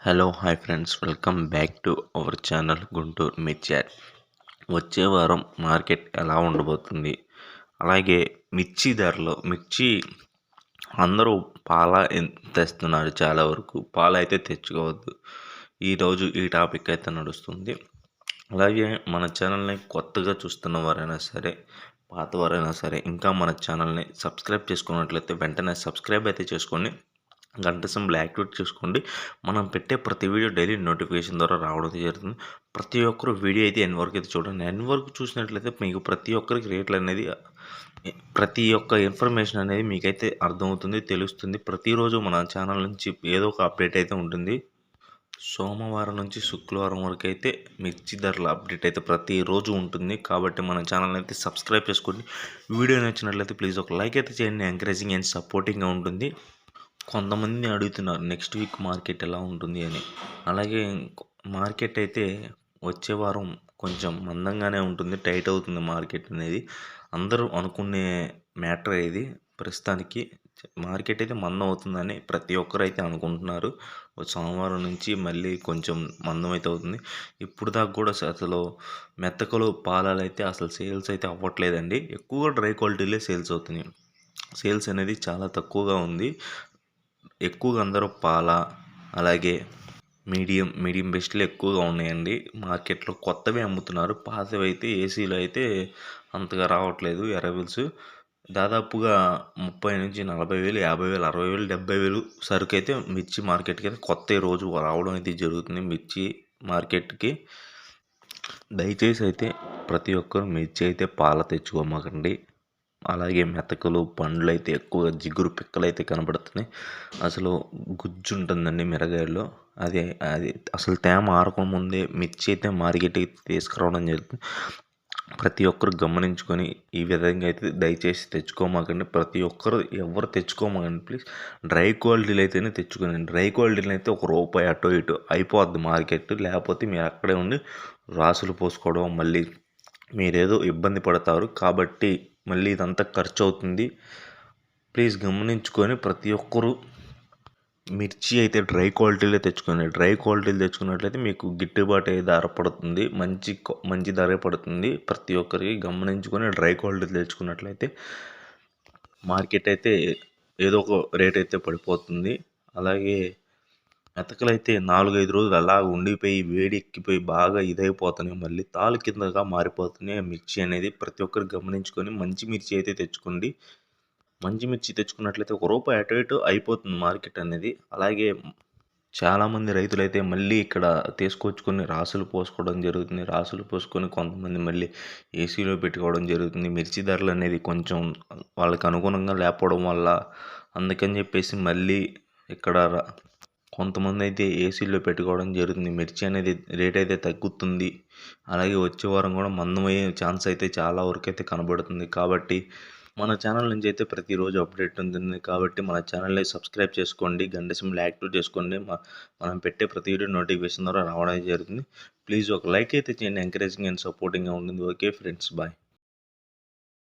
Hello hi friends welcome back to our channel Guntur మిర్చాట్ వచ్చే వారం market ఎలా ఉండబోతుంది? అలాగే మిర్చి ధరలో మిర్చి అందరూ పాల తెస్తున్నారు చాలా వరకు. పాలు అయితే తెచ్చుకోవద్దు. ఈరోజు ఈ టాపిక్ అయితే నడుస్తుంది. అలాగే మన ఛానల్ని కొత్తగా చూస్తున్న వారైనా సరే పాతవారైనా సరే ఇంకా మన ఛానల్ని సబ్స్క్రైబ్ చేసుకున్నట్లయితే వెంటనే సబ్స్క్రైబ్ అయితే చేసుకోండి గంట సింబల్ యాక్టివేట్ చేసుకోండి. మనం పెట్టే ప్రతి వీడియో డైలీ నోటిఫికేషన్ ద్వారా రావడం జరుగుతుంది. ప్రతి ఒక్కరు వీడియో అయితే ఎన్ వరకు అయితే చూడండి. ఎన్ వరకు చూసినట్లయితే మీకు ప్రతి ఒక్కరికి రేట్లు అనేది ప్రతి ఒక్క ఇన్ఫర్మేషన్ అనేది మీకైతే అర్థమవుతుంది తెలుస్తుంది. ప్రతిరోజు మన ఛానల్ నుంచి ఏదో ఒక అప్డేట్ అయితే ఉంటుంది. సోమవారం నుంచి శుక్రవారం వరకు అయితే మిర్చి ధరల అప్డేట్ అయితే ప్రతిరోజు ఉంటుంది. కాబట్టి మన ఛానల్ అయితే సబ్స్క్రైబ్ చేసుకోండి. వీడియో నచ్చినట్లయితే ప్లీజ్ ఒక లైక్ అయితే చేయండి. ఎంకరేజింగ్ అండ్ సపోర్టింగ్గా ఉంటుంది. కొంతమంది అడుగుతున్నారు నెక్స్ట్ వీక్ మార్కెట్ ఎలా ఉంటుంది? అని. అలాగే మార్కెట్ అయితే వచ్చే వారం కొంచెం మందంగానే ఉంటుంది టైట్ అవుతుంది మార్కెట్ అనేది. అందరూ అనుకునే మ్యాటర్ ఇది. ప్రస్తుతానికి మార్కెట్ అయితే మందం అవుతుందని ప్రతి ఒక్కరు అయితే అనుకుంటున్నారు సోమవారం నుంచి మళ్ళీ కొంచెం మందం అయితే అవుతుంది. ఇప్పుడు దాకా కూడా అసలు మెత్తకలు పాలాలు అయితే అసలు సేల్స్ అయితే అవ్వట్లేదండి. ఎక్కువగా డ్రై క్వాలిటీలే సేల్స్ అవుతున్నాయి. సేల్స్ అనేది చాలా తక్కువగా ఉంది. ఎక్కువగా అందరూ పాల అలాగే మీడియం మీడియం బెస్ట్లు ఎక్కువగా ఉన్నాయండి. మార్కెట్లో కొత్తవి అమ్ముతున్నారు. పాతవి అయితే ఏసీలో అయితే అంతగా రావట్లేదు ఎరబుల్స్. దాదాపుగా ముప్పై నుంచి నలభై వేలు యాభై వేలు అరవై వేలు డెబ్బై వేలు సరుకు అయితే మిర్చి మార్కెట్కి అయితే కొత్త రోజు రావడం అయితే జరుగుతుంది మిర్చి మార్కెట్కి. దయచేసి అయితే ప్రతి ఒక్కరు మిర్చి అయితే పాల తెచ్చుకోమాకండి. అలాగే మెతకలు పండ్లు అయితే ఎక్కువ జిగురు పిక్కలు అయితే కనబడుతున్నాయి. అసలు గుజ్జు ఉంటుందండి మిరగాయల్లో. అది అది అసలు తేమ ఆరకముందే మిర్చి అయితే మార్కెట్కి తీసుకురావడం జరుగుతుంది. ప్రతి ఒక్కరు గమనించుకొని ఈ విధంగా అయితే దయచేసి తెచ్చుకోమాకండి. ప్రతి ఒక్కరు ఎవరు తెచ్చుకోమాకండి ప్లీజ్. డ్రై క్వాలిటీలు అయితేనే తెచ్చుకోండి. డ్రై క్వాలిటీలు అయితే ఒక రూపాయి అటో ఇటు అయిపోద్ది మార్కెట్. లేకపోతే మీరు అక్కడే ఉండి రాసులు పోసుకోవడం మళ్ళీ మీరేదో ఇబ్బంది పడతారు. కాబట్టి మళ్ళీ ఇదంతా ఖర్చు అవుతుంది ప్లీజ్ గమనించుకొని ప్రతి ఒక్కరూ మిర్చి అయితే డ్రై క్వాలిటీలో తెచ్చుకోండి. డ్రై క్వాలిటీలు తెచ్చుకున్నట్లయితే మీకు గిట్టుబాటు ధర పడుతుంది. మంచి మంచి ధర పడుతుంది. ప్రతి ఒక్కరికి గమనించుకొని డ్రై క్వాలిటీ తెచ్చుకున్నట్లయితే మార్కెట్ అయితే ఏదో ఒక రేట్ అయితే పడిపోతుంది. అలాగే మెతకలైతే నాలుగైదు రోజులు అలా ఉండిపోయి వేడి ఎక్కిపోయి బాగా ఇదైపోతున్నాయి మళ్ళీ తాలు కిందగా మారిపోతున్నాయి మిర్చి అనేది ప్రతి ఒక్కరు గమనించుకొని మంచి మిర్చి అయితే తెచ్చుకోండి. మంచి మిర్చి తెచ్చుకున్నట్లయితే ఒక రూపాయి అటు ఇటు అయిపోతుంది మార్కెట్ అనేది. అలాగే చాలామంది రైతులైతే మళ్ళీ ఇక్కడ తీసుకొచ్చుకొని రాసులు పోసుకోవడం జరుగుతుంది. రాసులు పోసుకొని కొంతమంది మళ్ళీ ఏసీలో పెట్టుకోవడం జరుగుతుంది. మిర్చి ధరలు అనేది కొంచెం వాళ్ళకి అనుగుణంగా లేకపోవడం వల్ల అందుకని చెప్పేసి మళ్ళీ ఇక్కడ కొంతమంది అయితే ఏసీలో పెట్టుకోవడం జరుగుతుంది. మిర్చి అనేది రేట్ అయితే తగ్గుతుంది. అలాగే వచ్చే వారం కూడా మందమయ్యే ఛాన్స్ అయితే చాలా వరకు అయితే కనబడుతుంది. కాబట్టి మన ఛానల్ నుంచి అయితే ప్రతిరోజు అప్డేట్ ఉంటుంది. కాబట్టి మన ఛానల్ని సబ్స్క్రైబ్ చేసుకోండి. గంట యాక్టివ్ చేసుకోండి. మనం పెట్టే ప్రతి వీడియో నోటిఫికేషన్ ద్వారా రావడం జరుగుతుంది. ప్లీజ్ ఒక లైక్ అయితే చేయండి. ఎంకరేజింగ్ అండ్ సపోర్టింగ్గా ఉంటుంది. Okay friends bye.